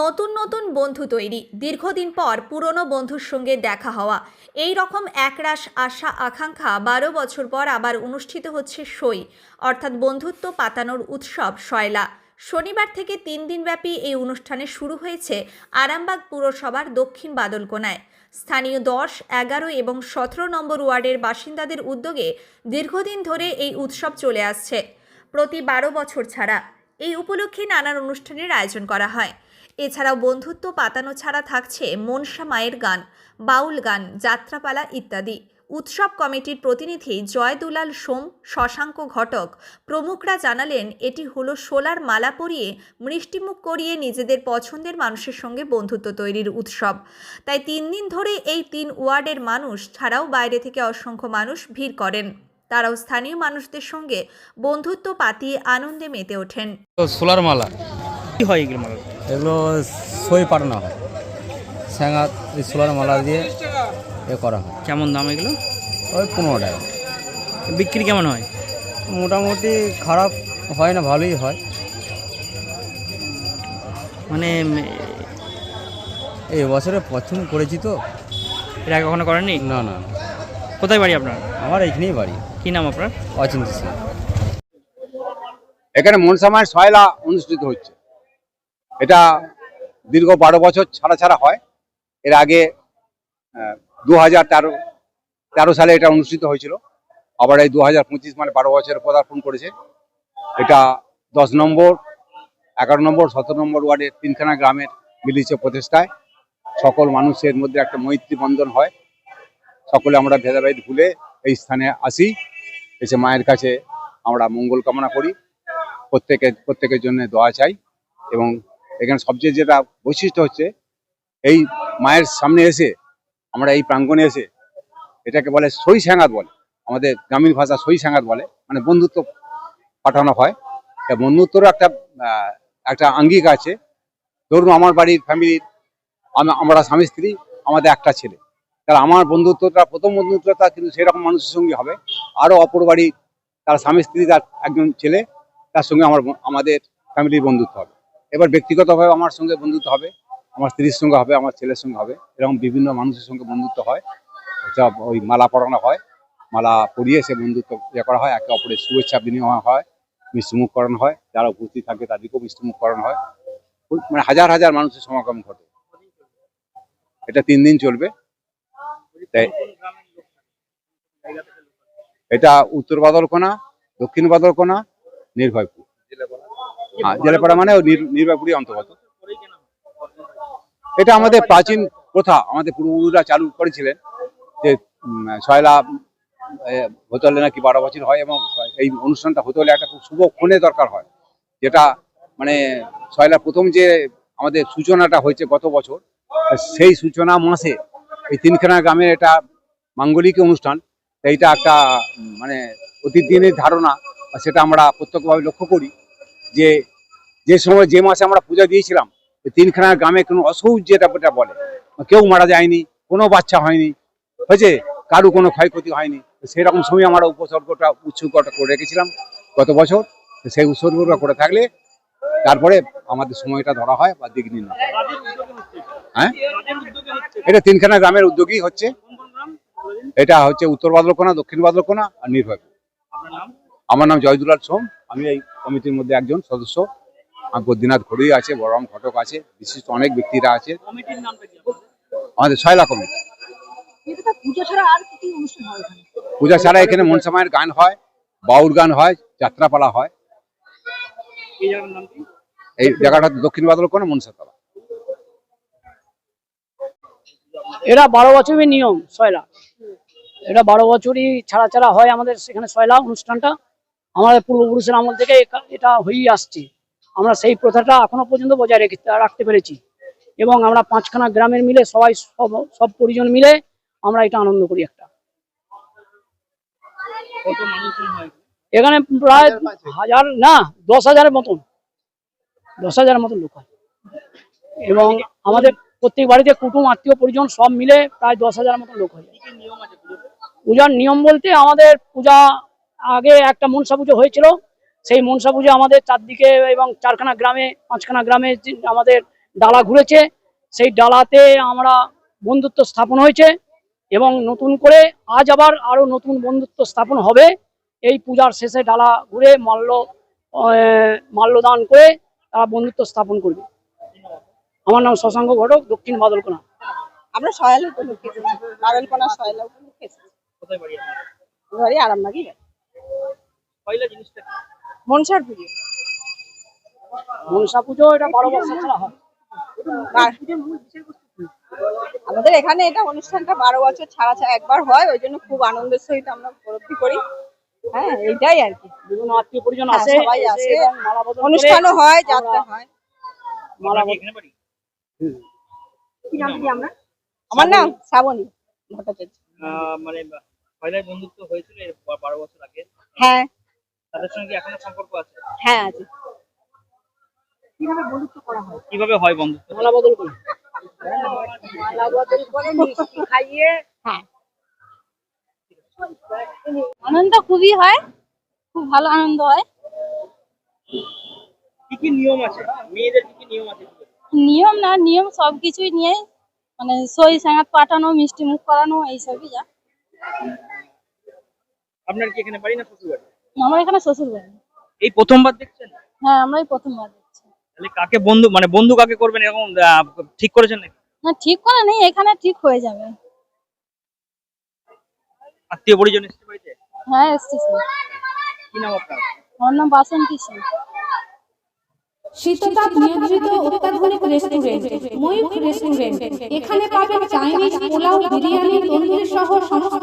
নতুন নতুন বন্ধু তৈরি। দীর্ঘদিন পর পুরনো বন্ধুর সঙ্গে দেখা হওয়া। এই রকম একরাশ আশা, আকাঙ্ক্ষা বারো বছর পর আবার অনুষ্ঠিত হচ্ছে সই। অর্থাৎ বন্ধুত্ব পাতানোর উৎসব শয়লা শনিবার থেকে তিন দিনব্যাপী এই অনুষ্ঠানে শুরু হয়েছে আরামবাগ পুরসভার দক্ষিণ বাদলকোনায়। স্থানীয় দশ, এগারো এবং সতেরো নম্বর ওয়ার্ডের বাসিন্দাদের উদ্যোগে দীর্ঘদিন ধরে এই উৎসব চলে আসছে। প্রতি বারো বছর ছাড়া। এই উপলক্ষে নানান অনুষ্ঠানের আয়োজন করা হয়। এছাড়াও বন্ধুত্ব পাতানো ছাড়া থাকছে মনসা মায়ের গান, বাউল গান, যাত্রাপালা ইত্যাদি। উৎসব কমিটির প্রতিনিধি জয় দুলাল সোম, শশাঙ্ক ঘটক, প্রমুখরা জানালেন, এটি হলো সোলার মালা পরিয়ে মিষ্টিমুখ করিয়ে নিজেদের পছন্দের মানুষের সঙ্গে বন্ধুত্ব তৈরির উৎসব। তাই তিন দিন ধরে এই তিন ওয়ার্ডের মানুষ ছাড়াও বাইরে থেকে অসংখ্য মানুষ ভিড় করেন। তারাও স্থানীয় মানুষদের সঙ্গে বন্ধুত্ব পাতিয়ে আনন্দে মেতে ওঠেন। সোলার মালা। কি হয় এগুলো মালা এগুলো সই পাঠানো হয়। স্যাঙাত এই সোলার মালা দিয়ে এ করা হয়। কেমন দাম এগুলো? ওই পনেরো টাকা। বিক্রি কেমন হয়? মোটামুটি খারাপ হয় না ভালোই হয়। মানে এই বছরে প্রথম করেছি তো। এটা আগে কখনো করেননি? না না। কোথায় বাড়ি আপনার? আমার এইখানেই বাড়ি। কি নাম আপনার? অচিন্ত সিং। এখানে মনসামায়ের সয়লা অনুষ্ঠিত হচ্ছে। এটা দীর্ঘ বারো বছর ছাড়া ছাড়া হয়। এর আগে দু হাজার তেরো তেরো সালে এটা অনুষ্ঠিত হয়েছিল। আবার এই দু পঁচিশ মানে বারো বছরে পদার্পণ করেছে। এটা দশ নম্বর, এগারো নম্বর, সতেরো নম্বর ওয়ার্ডের তিনখানা গ্রামের মিলিত প্রচেষ্টায় সকল মানুষের মধ্যে একটা মৈত্রী বন্ধন হয়। সকলে আমরা ভেদাভেদ ভুলে এই স্থানে আসি। এসে মায়ের কাছে আমরা মঙ্গল কামনা করি। প্রত্যেকের প্রত্যেকের জন্য দোয়া চাই এবং এখানে সবচেয়ে যেটা বৈশিষ্ট্য হচ্ছে, এই মায়ের সামনে এসে, আমরা এই প্রাঙ্গণে এসে এটাকে বলে সই স্যাঙাত বলে। আমাদের গ্রামীণ ভাষা সই স্যাঙাত বলে মানে বন্ধুত্ব পাঠানো হয়। বন্ধুত্বরও একটা একটা আঙ্গিক আছে। ধরুন আমার বাড়ির ফ্যামিলির আমরা স্বামী স্ত্রী, আমাদের একটা ছেলে। তাহলে আমার বন্ধুত্বটা, প্রথম বন্ধুত্বটা কিন্তু সেরকম মানুষের সঙ্গে হবে। আরও অপর বাড়ি তার স্বামী স্ত্রী, তার একজন ছেলে, তার সঙ্গে আমার আমাদের ফ্যামিলির বন্ধুত্ব হবে। এবার ব্যক্তিগতভাবে আমার সঙ্গে বন্ধুত্ব হবে, আমার স্ত্রীর সঙ্গে হবে, আমার ছেলের সঙ্গে হবে, এরকম বিভিন্ন মানুষের সঙ্গে বন্ধুত্ব হয়। এটা ওই মালা পরানো হয়, মালা পরিয়ে সে বন্ধুত্ব ইয়ে করা হয়, একে অপরের শুভেচ্ছা বিনিময় হয় মিষ্টিমুখ করানো হয়, যারা উপস্থিত থাকে তাদেরকেও মিষ্টিমুখ করানো হয় মানে হাজার হাজার মানুষের সমাগম ঘটে। এটা তিন দিন চলবে। তাই এটা উত্তর বাদলকোনা, দক্ষিণ বাদলকোনা, নির্ভয়পুর। হ্যাঁ জেলেপাড়া মানে ওই নির- অন্তর্গত। এটা আমাদের প্রাচীন প্রথা আমাদের পূর্বপুরুষরা চালু করেছিলেন যে এ, হতে হলে নাকি বারো বছর হয় এবং এই অনুষ্ঠানটা হতে হলে একটা খুব শুভ ক্ষণে দরকার হয়। যেটা মানে সয়লা প্রথম যে আমাদের সূচনাটা হয়েছে গত বছর সেই সূচনা মাসে এই তিনখানা গ্রামের এটা মাঙ্গলিক অনুষ্ঠান এইটা একটা মানে প্রতিদিনের ধারণা সেটা আমরা প্রত্যক্ষভাবে লক্ষ্য করি। যে যে সময় যে মাসে আমরা পূজা দিয়েছিলাম তিনখানা গ্রামে কোনো অসৌচ যেটা বলে। কেউ মারা যায়নি কোনো বাচ্চা হয়নি হয়েছে? কারও কোনো ক্ষয়ক্ষতি হয়নি। সেরকম সময় আমরা উপসর্গটা উৎসর্গটা করে রেখেছিলাম গত বছর। সেই উৎসর্গটা করে থাকলে তারপরে আমাদের সময়টা ধরা হয় বা দিক নির্ণয় হ্যাঁ। এটা তিনখানা গ্রামের উদ্যোগী হচ্ছে। এটা হচ্ছে উত্তর বাদলকোনা দক্ষিণ বাদলকোনা আর নির্ভয়পুর আমার নাম জয়দুলাল সোম। আমি এই কমিটির মধ্যে একজন সদস্য আর বদ্রীনাথ ঘড়ুই আছে বড়রাম ঘটক আছে বিশিষ্ট অনেক ব্যক্তিরা আছে। আমাদের ছয়লা কমিটি। পুজো ছাড়া আর কি কি অনুষ্ঠান হয় এখানে? পূজা ছাড়া এখানে মনসা মায়ের গান হয় বাউল গান হয় যাত্রাপালা হয়। এই জায়গাটা দক্ষিণ বাদলকোনা মনসাতলা এটা বারো বছরই নিয়ম সয়লা এটা বারো বছরই ছাড়া ছাড়া হয় আমাদের সেখানে সয়লা অনুষ্ঠানটা। আমাদের পূর্বপুরুষের আমল থেকে এটা হয়েই আসছে। আমরা সেই প্রথাটা এখনও পর্যন্ত বজায় রেখে রাখতে পেরেছি। এবং আমরা পাঁচখানা গ্রামের মিলে সবাই সব সব পরিজন মিলে আমরা এটা আনন্দ করি একটা। এখানে প্রায় হাজার না দশ হাজারের মতন। দশ হাজারের মতন লোক হয়। এবং আমাদের প্রত্যেক বাড়িতে কুটুম আত্মীয় পরিজন সব মিলে প্রায় দশ হাজার মতন লোক হয়। পূজার নিয়ম বলতে আমাদের পূজা আগে একটা মনসা পুজো হয়েছিল। সেই মনসা পুজো আমাদের চারদিকে এবং চারখানা গ্রামে পাঁচখানা গ্রামে আমাদের ডালা ঘুরেছে। সেই ডালাতে আমরা বন্ধুত্ব স্থাপন হয়েছে এবং নতুন করে আজ আবার আরও নতুন বন্ধুত্ব স্থাপন হবে। এই পূজার শেষে ডালা ঘুরে মাল্য আহ, মাল্যদান করে তারা বন্ধুত্ব স্থাপন করবে। আমার নাম শশাঙ্ক ঘটক দক্ষিণ বাদলকোনা। আমরা সয়ালে উপলক্ষে বাদলকোনা সয়ালা উপলক্ষে ঘরে আরামবাগই পয়লা জিনিসটা মনসার পুজো। মনসা পুজো এটা বারো বছর ছাড়া হয়। আমাদের এখানে এটা অনুষ্ঠানটা বারো বছর ছাড়া ছাড়া একবার হয় ওই জন্য খুব আনন্দের সহিত আমরা উপলব্ধি করি। হ্যাঁ এইটাই আর কি। বিভিন্ন আত্মীয় পরিজন হ্যাঁ, আসে সবাই আসে। অনুষ্ঠানও হয় যাত্রা হয়। আমার নাম শ্রাবণী ভট্টাচার্য। মানে পয়লায় বন্ধুত্ব হয়েছিল বারো বছর আগে। হ্যাঁ। তাদের সঙ্গে এখনও সম্পর্ক আছে? হ্যাঁ আছে। কীভাবে হয়? বন্ধুত্ব? মালা বদল করে হ্যাঁ। আনন্দ খুবই হয় খুব ভালো আনন্দ হয়। কি কি নিয়ম আছে? মেয়েদের কি কি নিয়ম আছে? নিয়ম না নিয়ম সবকিছুই নিয়ে মানে সই সাঙাত পাঠানো মিষ্টি মুখ করানো এইসবই যা। আপনার কি এখানে বাড়ি না শ্বশুর বাড়ি আমার এখানে শ্বশুর বাড়ি এই প্রথমবার দেখছেন? হ্যাঁ আমরাই প্রথমবার দেখছি। তাহলে কাকে বন্ধু মানে বন্ধু কাকে করবেন এরকম আহ, ঠিক করেছেন নাকি? না ঠিক করে নেই এখানে ঠিক হয়ে যাবে। আত্মীয় পরিজন এসেছে বাড়িতে? হ্যাঁ এসছি স্যার কি নাম আপনার? আমার নাম বাসন্তী সিং শীততাপ নিয়ন্ত্রিত অত্যাধুনিক রেস্টুরেন্ট ময়ূখ রেস্টুরেন্ট এখানে পাবেন চাইনিজ পোলাও বিরিয়ানি তন্দুরি সহ সমস্ত